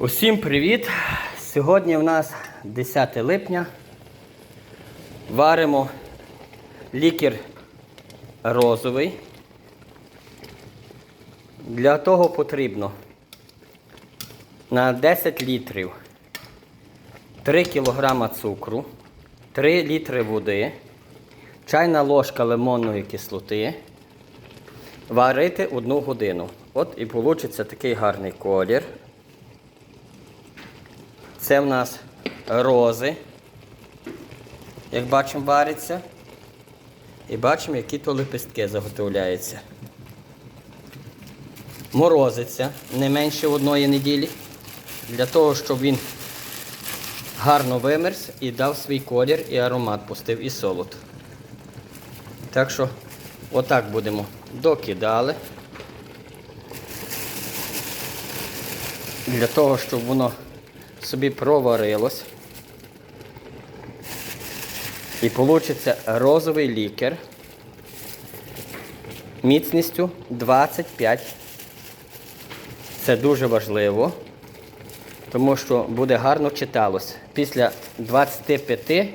Усім привіт! Сьогодні в нас 10 липня. Варимо лікер розовий. Для того потрібно на 10 літрів 3 кг цукру, 3 літри води, чайна ложка лимонної кислоти. Варити одну годину. От і вийде такий гарний колір. Це в нас рози. Як бачимо, вариться. І бачимо, які то лепестки заготовляються. Морозиться не менше одної неділі. Для того, щоб він гарно вимерз і дав свій колір і аромат пустив і солод. Так що, отак будемо докидали. Для того, щоб воно собі проварилось. І вийде розовий лікер міцністю 25. Це дуже важливо, тому що буде гарно читалось. Після 25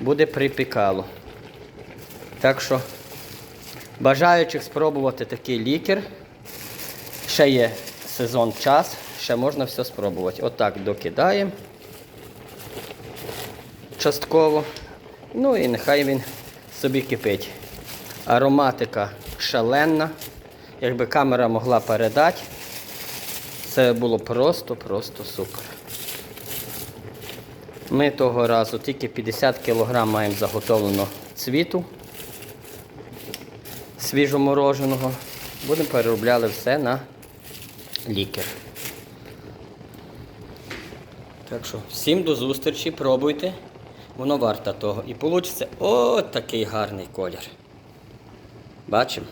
буде припікало. Так що бажаючих спробувати такий лікер. Ще є сезон час, ще можна все спробувати. Отак докидаємо частково. Ну і нехай він собі кипить. Ароматика шаленна. Якби камера могла передати, це було просто-просто супер. Ми того разу тільки 50 кг маємо заготовлено цвіту свіжомороженого. Будемо переробляти все на лікер. Так що, всім до зустрічі, пробуйте. Воно варто того. І вийде отакий гарний колір. Бачимо?